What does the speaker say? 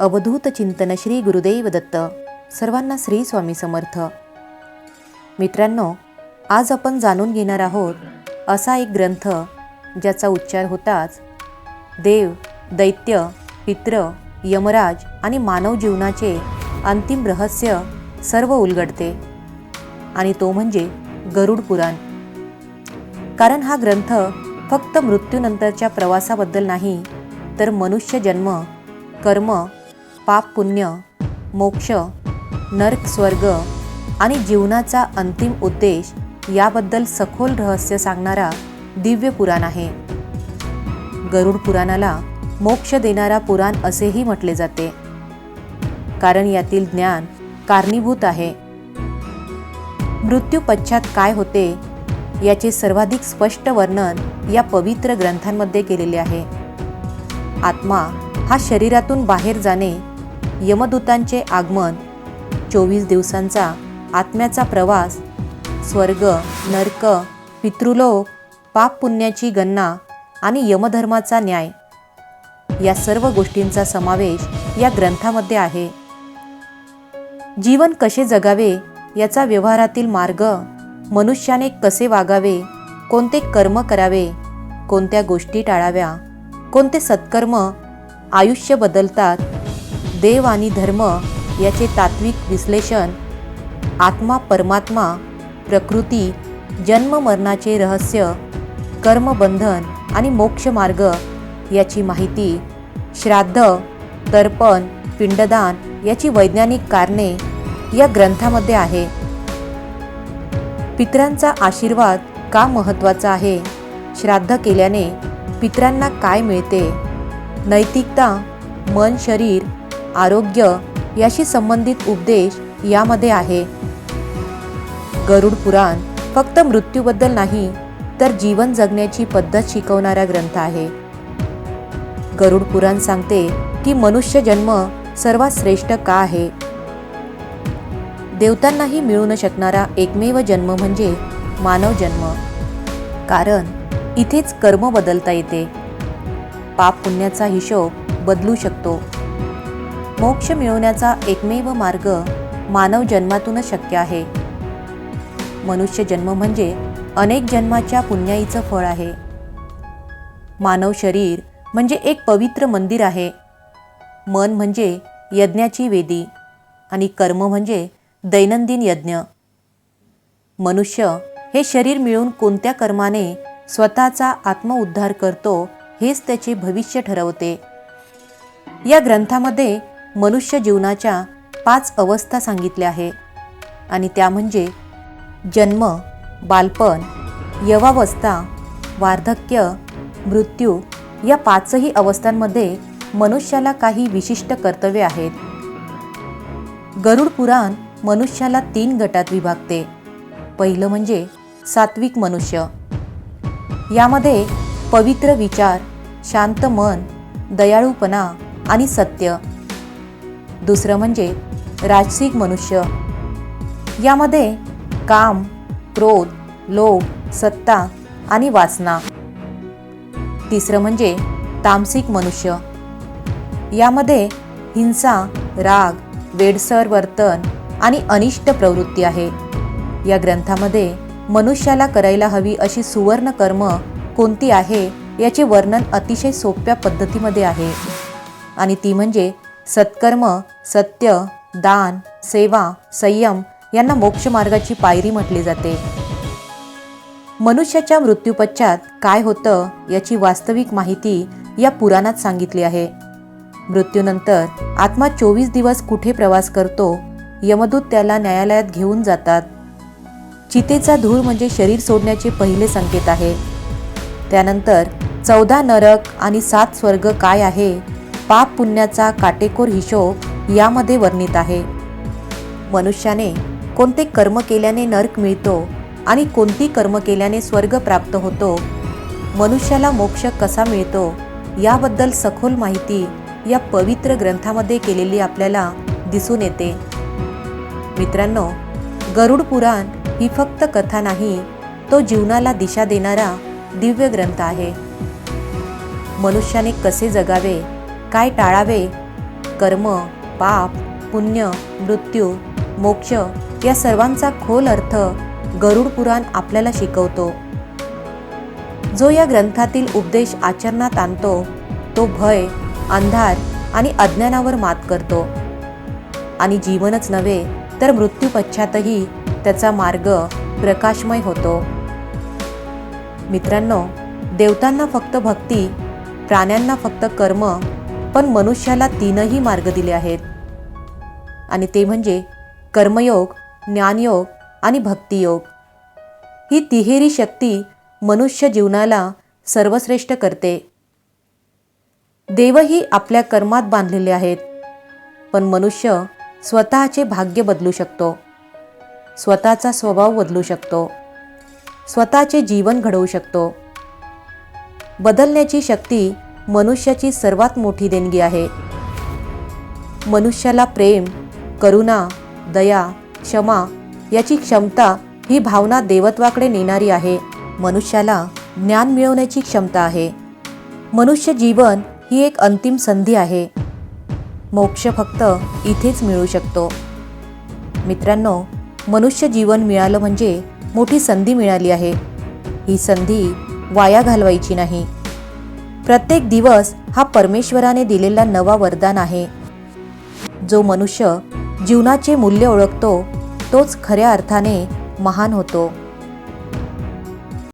अवधूत चिंतन श्री गुरुदेव दत्त सर्वांना श्री स्वामी समर्थ. मित्रांनो आज आपण जाणून घेणार आहोत असा एक ग्रंथ ज्याचा उच्चार होताच देव दैत्य पित्र यमराज आणि मानव जीवनाचे अंतिम रहस्य सर्व उलगडते. आणि तो म्हणजे गरुड पुराण. कारण हा ग्रंथ फक्त मृत्यूनंतरच्या प्रवासाबद्दल नाही तर मनुष्य जन्म कर्म पाप पुण्य मोक्ष नर्क स्वर्ग आणि जीवनाचा अंतिम उद्देश याबद्दल सखोल रहस्य सांगणारा दिव्य पुराण आहे. गरुड पुराणाला मोक्ष देणारा पुराण असेही म्हटले जाते. कारण यातील ज्ञान कारणीभूत आहे. मृत्यू पश्चात काय होते याचे सर्वाधिक स्पष्ट वर्णन या पवित्र ग्रंथांमध्ये केलेले आहे. आत्मा हा शरीरातून बाहेर जाणे यमदूतांचे आगमन चोवीस दिवसांचा आत्म्याचा प्रवास स्वर्ग नरक पितृलोक पाप पुण्याची गणना आणि यमधर्माचा न्याय. या सर्व गोष्टींचा समावेश या ग्रंथामध्ये आहे. जीवन कसे जगावे याचा व्यवहारातील मार्ग मनुष्याने कसे वागावे कोणते कर्म करावे कोणत्या गोष्टी टाळाव्या कोणते सत्कर्म आयुष्य बदलतात देव आणि धर्म याचे तात्विक विश्लेषण आत्मा परमात्मा प्रकृती जन्म मरणाचे रहस्य कर्मबंधन आणि मोक्षमार्ग याची माहिती श्राद्ध तर्पण पिंडदान याची वैज्ञानिक कारणे या ग्रंथामध्ये आहे. पितरांचा आशीर्वाद का महत्त्वाचा आहे? श्राद्ध केल्याने पितरांना काय मिळते? नैतिकता मन शरीर आरोग्य याशी संबंधित उपदेश यामध्ये आहे. गरुड पुराण फक्त मृत्यूबद्दल नाही तर जीवन जगण्याची पद्धत शिकवणारा ग्रंथ आहे. गरुड पुराण सांगते की मनुष्य जन्म सर्वात श्रेष्ठ का आहे? देवतांनाही मिळू न शकणारा एकमेव जन्म म्हणजे मानव जन्म. कारण इथेच कर्म बदलता येते. पाप पुण्याचा हिशोब बदलू शकतो. मोक्ष मिळवण्याचा एकमेव मार्ग मानव जन्मातूनच शक्य आहे. मनुष्य जन्म म्हणजे अनेक जन्माच्या पुण्याईचं फळ आहे. मानव शरीर म्हणजे एक पवित्र मंदिर आहे. मन म्हणजे यज्ञाची वेदी आणि कर्म म्हणजे दैनंदिन यज्ञ. मनुष्य हे शरीर मिळून कोणत्या कर्माने स्वतःचा आत्मउद्धार करतो हेच त्याचे भविष्य ठरवते. या ग्रंथामध्ये मनुष्य जीवनाच्या पाच अवस्था सांगितल्या आहे. आणि त्या म्हणजे जन्म बालपण यवावस्था वार्धक्य मृत्यू या पाचही अवस्थांमध्ये मनुष्याला काही विशिष्ट कर्तव्ये आहेत. गरुड पुराण मनुष्याला तीन गटात विभागते. पहिलं म्हणजे सात्विक मनुष्य. यामध्ये पवित्र विचार शांत मन दयाळूपणा आणि सत्य दुसरं म्हणजे राजसिक मनुष्य. यामध्ये काम क्रोध लोभ सत्ता आणि वासना. तिसरं म्हणजे तामसिक मनुष्य. यामध्ये हिंसा राग वेडसर वर्तन आणि अनिष्ट प्रवृत्ती आहे. या ग्रंथामध्ये मनुष्याला करायला हवी अशी सुवर्ण कर्म कोणती आहे याचे वर्णन अतिशय सोप्या पद्धतीमध्ये आहे. आणि ती म्हणजे सत्कर्म सत्य दान सेवा संयम यांना मोक्षमार्गाची पायरी म्हटली जाते. मनुष्याच्या मृत्यूपश्चात काय होतं याची वास्तविक माहिती या पुराणात सांगितली आहे. मृत्यूनंतर आत्मा चोवीस दिवस कुठे प्रवास करतो यमदूत त्याला न्यायालयात घेऊन जातात. चितेचा धूळ म्हणजे शरीर सोडण्याचे पहिले संकेत आहे. त्यानंतर चौदा नरक आणि सात स्वर्ग काय आहे पाप पुण्याचा काटेकोर हिशोब यामध्ये वर्णित आहे. मनुष्याने कोणते कर्म केल्याने नर्क मिळतो आणि कोणती कर्म केल्याने स्वर्ग प्राप्त होतो मनुष्याला मोक्ष कसा मिळतो याबद्दल सखोल माहिती या पवित्र ग्रंथामध्ये केलेली आपल्याला दिसून येते. मित्रांनो गरुड पुराण ही फक्त कथा नाही तो जीवनाला दिशा देणारा दिव्य ग्रंथ आहे. मनुष्याने कसे जगावे काय टाळावे? कर्म पाप पुण्य मृत्यू मोक्ष या सर्वांचा खोल अर्थ गरुड पुराण आपल्याला शिकवतो. जो या ग्रंथातील उपदेश आचरणात आणतो तो भय अंधार आणि अज्ञानावर मात करतो. आणि जीवनच नव्हे तर मृत्यू पश्चातही त्याचा मार्ग प्रकाशमय होतो. मित्रांनो देवतांना फक्त भक्ती प्राण्यांना फक्त कर्म पण मनुष्याला तीनही मार्ग दिले आहेत. आणि ते म्हणजे कर्मयोग ज्ञानयोग आणि भक्तियोग. ही तिहेरी शक्ती मनुष्य जीवनाला सर्वश्रेष्ठ करते. देवही आपल्या कर्मात बांधलेले आहेत. पण मनुष्य स्वतःचे भाग्य बदलू शकतो. स्वतःचा स्वभाव बदलू शकतो. स्वतःचे जीवन घडवू शकतो. बदलण्याची शक्ती मनुष्याची सर्वात मोठी देणगी आहे. मनुष्याला प्रेम करुणा दया क्षमा याची क्षमता ही भावना देवत्वाकडे नेणारी आहे. मनुष्याला ज्ञान मिळवण्याची क्षमता आहे. मनुष्य जीवन ही एक अंतिम संधी आहे. मोक्ष फक्त इथेच मिळू शकतो. मित्रांनो मनुष्य जीवन मिळालं म्हणजे मोठी संधी मिळाली आहे. ही संधी वाया घालवायची नाही. प्रत्येक दिवस हा परमेश्वराने दिलेला नवा वरदान आहे. जो मनुष्य जीवनाचे मूल्य ओळखतो तोच खऱ्या अर्थाने महान होतो.